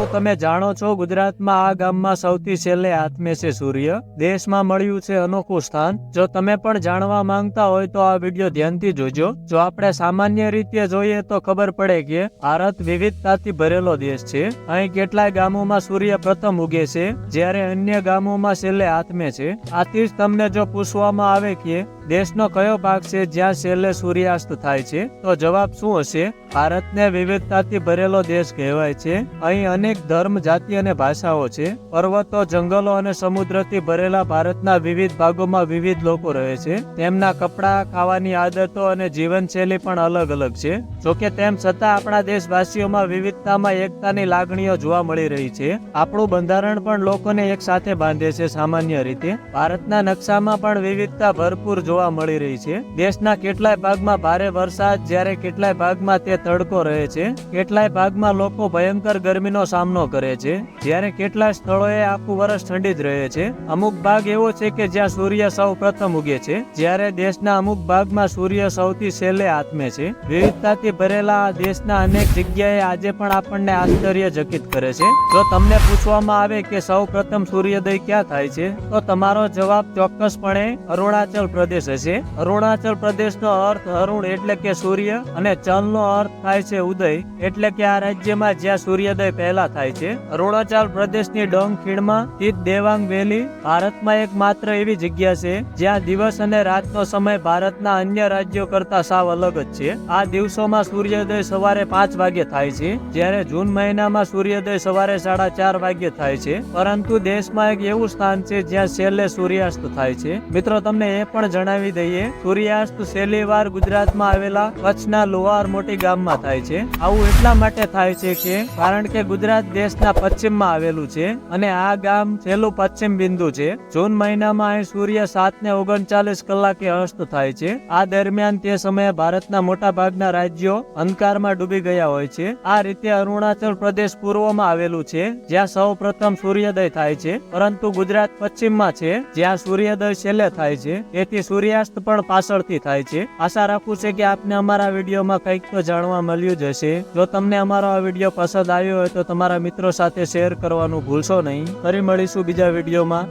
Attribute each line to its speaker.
Speaker 1: તો તમે જાણો છો ગુજરાતમાં આ ગામમાં સૌથી છેલ્લે આત્મે છે સૂર્ય. દેશમાં મળ્યું છે અનોખું સ્થાન. જો તમે પણ જાણવા માંગતા હોય તો આ વીડિયો ધ્યાનથી જોજો. જો આપણે સામાન્ય રીતે જોઈએ તો ખબર પડે કે ભારત વિવિધતાથી ભરેલો દેશ છે. અહીં કેટલાય ગામોમાં સૂર્ય પ્રથમ ઉગે છે, જ્યારે અન્ય ગામોમાં છેલ્લે આત્મે છે. આથી જ તમને જો પૂછવામાં આવે કે દેશનો કયો ભાગ છે જ્યાં છેલ્લે સૂર્યાસ્ત થાય છે, તો જવાબ શું હશે? ભારતને વિવિધતાથી ભરેલો દેશ કહેવાય છે. અહીં અનેક ધર્મ, જાતિ અને ભાષાઓ છે. પર્વતો, જંગલો અને સમુદ્રથી ભરેલા ભારતના વિવિધ ભાગોમાં વિવિધ લોકો રહે છે. તેમના કપડાં, ખાવાની આદતો અને જીવનશૈલી પણ અલગ અલગ છે. જોકે તેમ છતાં આપણા દેશવાસીઓમાં વિવિધતામાં એકતાની લાગણીઓ જોવા મળી રહી છે. આપણું બંધારણ પણ લોકોને એક સાથે બાંધે છે સામાન્ય રીતે. ભારતના નકશામાં પણ વિવિધતા ભરપૂર જોવા મળી રહી છે. દેશના કેટલાય ભાગમાં ભારે વરસાદ, જ્યારે કેટલાય ભાગમાં તે તડકો રહે છે. કેટલાય ભાગમાં લોકો ભયંકર ગરમીનો સામનો કરે છે. જ્યારે કેટલાય સ્થળોએ આખું વર્ષ ઠંડી જ રહે છે. અમુક ભાગ એવો છે કે જ્યાં સૂર્ય સૌ પ્રથમ ઉગે છે. જ્યારે દેશના અમુક ભાગમાં સૂર્ય સૌથી છેલ્લે આત્મે છે. વિવિધતાથી ભરેલા આ દેશના અનેક જગ્યાએ આજે પણ આપણને આશ્ચર્યચકિત કરે છે. જો તમને પૂછવામાં આવે કે સૌ પ્રથમ સૂર્યોદય ક્યાં થાય છે, તો તમારો જવાબ ચોક્કસપણે અરુણાચલ પ્રદેશ હશે. અરુણાચલ પ્રદેશનો અર્થ અરુણ એટલે કે સૂર્ય અને ચલનો અર્થ થાય છે ઉદય એટલે કે આ રાજ્યમાં જ્યાં સૂર્યોદય પહેલા થાય છે. અરુણાચલ પ્રદેશની ડોંગ ખીણમાં સ્થિત દેવાંગ વેલી ભારતમાં એક માત્ર એવી જગ્યા છે, જ્યાં દિવસ અને રાતનો સમય ભારતના અન્ય રાજ્યો કરતા સાવ અલગ જ છે. આ દિવસોમાં સૂર્યોદય સવારે પાંચ વાગે થાય છે, જ્યારે જૂન મહિનામાં સૂર્યોદય સવારે સાડા ચાર વાગે થાય છે. પરંતુ દેશમાં એક એવું સ્થાન છે જ્યાં છેલ્લે સૂર્યાસ્ત થાય છે. મિત્રો, તમને એ પણ જણાવી દઈએ, સૂર્યાસ્ત છેલ્લી વાર ગુજરાતમાં આવેલા કચ્છના લોહાર મોટી ગામમાં થાય છે. આવું એટલા માટે થાય છે કે, કારણ કે ગુજરાત દેશના પશ્ચિમમાં આવેલું છે અને આ ગામ છેલ્લું પશ્ચિમ બિંદુ છે. જૂન મહિનામાં અહીં સૂર્ય સાત ને ઓગણચાલીસ કલાકે અસ્ત થાય છે. આ દરમિયાન તે સમયે ભારતના મોટા ભાગના રાજ્યો અંધકારમાં ડૂબી ગયા હોય છે. આ રીતે અરુણાચલ પ્રદેશ પૂર્વમાં આવેલું છે, જ્યાં સૌ પ્રથમ સૂર્યોદય થાય છે, પરંતુ ગુજરાત પશ્ચિમમાં છે, જ્યાં સૂર્યોદય છેલ્લે થાય છે. તેથી સૂર્યાસ્ત પણ પાછળથી થાય છે. આશા રાખું છે કે આપને અમારા વિડીયોમાં કંઈક તો જાણવા મળ્યું જ હશે. જો તમને અમારો આ વીડિયો પસંદ આવ્યો હોય તો તમારા મિત્રો સાથે શેર કરવાનું ભૂલશો નહીં. ફરી મળીશું બીજા વિડીયોમાં.